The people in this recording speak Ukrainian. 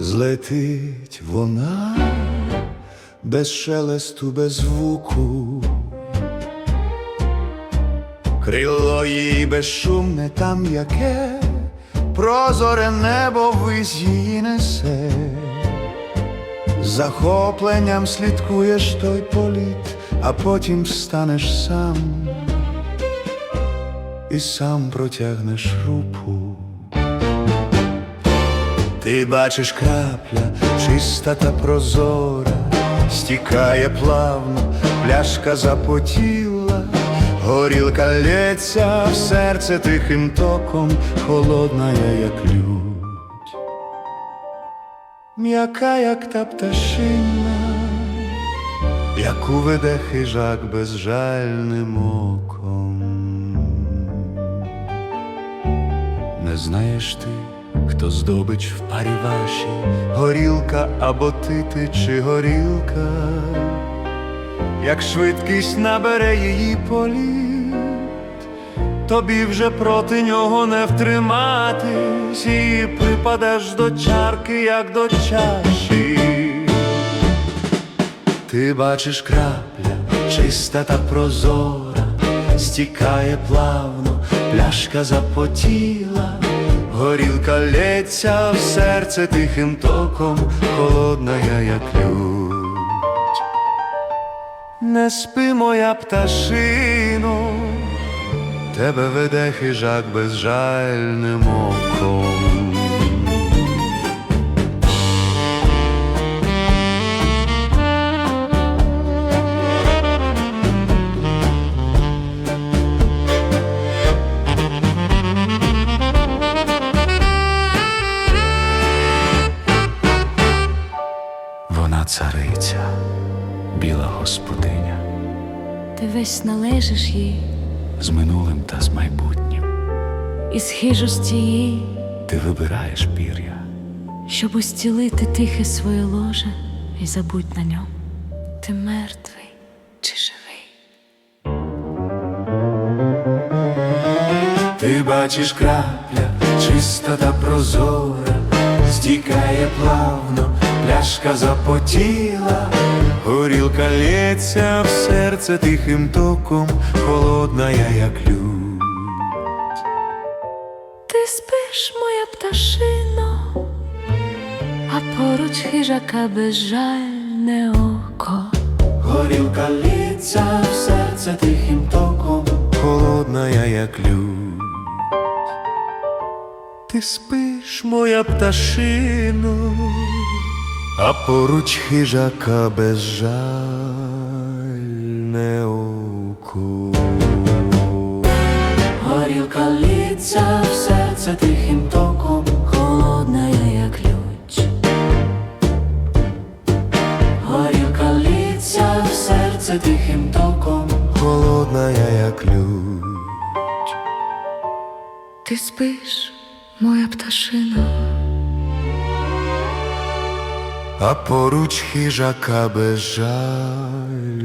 Злетить вона без шелесту, без звуку, крило її безшумне там яке, прозоре небо вись її захопленням слідкуєш той політ, а потім станеш сам і сам протягнеш руку. Ти бачиш крапля, чиста та прозора, стікає плавно, пляшка запотіла, горілка лється в серце тихим током, холодна як лють, м'яка, як та пташина, яку веде хижак безжальним оком. Не знаєш ти, хто здобич в парі вашій, горілка або ти, ти чи горілка, як швидкість набере її політ, тобі вже проти нього не втриматись, і припадеш до чарки, як до чаші. Ти бачиш крапля, чиста та прозора, стікає плавно, пляшка запотіла, горілка лється в серце тихим током, холодна я, як лють. Не спи, моя пташино, тебе веде хижак безжальним оком. Цариця, біла господиня, Ти весь належиш їй, з минулим та з майбутнім. і з хижості її, Ти вибираєш пір'я, щоб устілити тихе своє ложе і забудь на ньому. Ти мертвий чи живий? ти бачиш крапля, чиста та прозора, стікає плавно, пляшка запотіла, горілка лється в серце тихим током, холодна я, як лють. Ти спиш, моя пташино, а поруч хижака безжальне око. Горілка лється в серце тихим током, холодна я, як лють. Ти спиш, моя пташино, а поруч хижака безжальне око. Горілка лється в серце тихим током, Холодна я, як лють, Горілка лється в серце тихим током, холодна я, як лють. ти спиш, моя пташино. А поруч хижака без око.